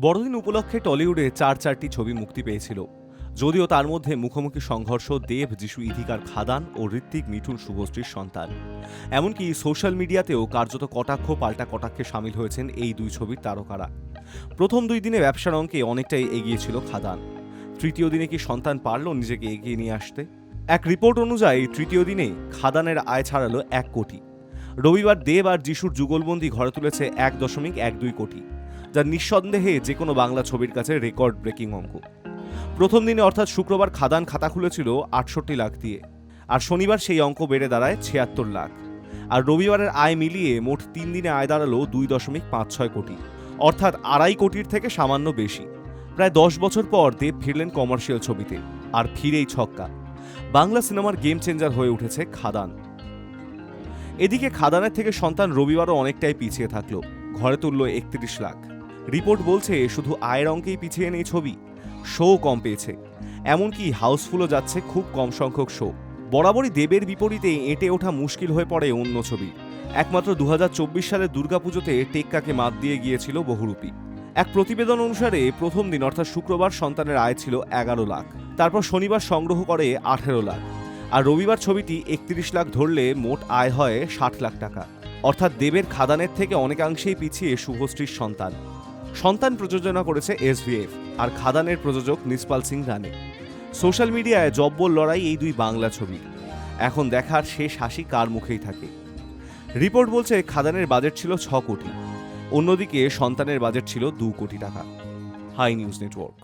বড়দিন উপলক্ষে টলিউডে চার চারটি ছবি মুক্তি পেয়েছিল। যদিও তার মধ্যে মুখোমুখি সংঘর্ষ, দেব, যিশু ইধিকার খাদান ও ঋত্বিক মিঠুন শুভশ্রীর সন্তান। এমনকি সোশ্যাল মিডিয়াতেও কার্যত কটাক্ষ, পাল্টা কটাক্ষে সামিল হয়েছেন এই দুই ছবির তারকারা। প্রথম দুই দিনে ব্যবসার অঙ্কে অনেকটাই এগিয়ে ছিল খাদান। তৃতীয় দিনে কি সন্তান পারল নিজেকে এগিয়ে নিয়ে আসতে? এক রিপোর্ট অনুযায়ী, তৃতীয় দিনে খাদানের আয় ছাড়ালো এক কোটি। রবিবার দেব আর যিশুর যুগলবন্দি ঘরে তুলেছে এক দশমিক এক দুই কোটি। যা নিঃসন্দেহে যে কোনো বাংলা ছবির কাছে রেকর্ড ব্রেকিং অঙ্ক। প্রথম দিনে অর্থাৎ শুক্রবার খাদান খাতা খুলেছিল আটষট্টি লাখ দিয়ে, আর শনিবার সেই অঙ্ক বেড়ে দাঁড়ায় ছিয়াত্তর লাখ। আর রবিবারের আয় মিলিয়ে মোট তিন দিনে আয় দাঁড়াল দুই দশমিক পাঁচ ছয় কোটি, অর্থাৎ আড়াই কোটির থেকে সামান্য বেশি। প্রায় দশ বছর পর দেব ফিরলেন কমার্শিয়াল ছবিতে, আর ফিরেই ছক্কা। বাংলা সিনেমার গেম চেঞ্জার হয়ে উঠেছে খাদান। এদিকে খাদানের থেকে সন্তান রবিবারও অনেকটাই পিছিয়ে থাকল, ঘরে তুললো একত্রিশ লাখ। রিপোর্ট বলছে শুধু আয়ের অঙ্কেই পিছিয়ে নেই ছবি। শো কম পেয়েছে। এমনকি হাউসফুলও যাচ্ছে খুব কম সংখ্যক শো। বরাবরই দেবের বিপরীতে এঁটে ওঠা মুশকিল হয়ে পড়ে অন্য ছবি। একমাত্র দু হাজার চব্বিশ সালের দুর্গাপুজোতে টেক্কাকে মাত দিয়ে গিয়েছিল বহুরূপী। এক প্রতিবেদন অনুসারে প্রথম দিন, অর্থাৎ শুক্রবার, সন্তানের আয় ছিল এগারো লাখ। তারপর শনিবার সংগ্রহ করে আঠেরো লাখ। আর রবিবার ছবিটি একত্রিশ লাখ ধরলে মোট আয় হয় ষাট লাখ টাকা। অর্থাৎ দেবের খাদানের থেকে অনেকাংশেই পিছিয়ে শুভশ্রীর সন্তান। সন্তান প্রযোজনা করেছে এসভিএফ আর খাদানের প্রযোজক নিসপাল সিং রানে। সোশ্যাল মিডিয়ায় জব্বল লড়াই এই দুই বাংলা ছবি। এখন দেখার শেষ হাসি কার মুখেই থাকে? রিপোর্ট বলছে খাদানের বাজেট ছিল ছ কোটি। অন্যদিকে সন্তানের বাজেট ছিল দু কোটি টাকা। Hi news network.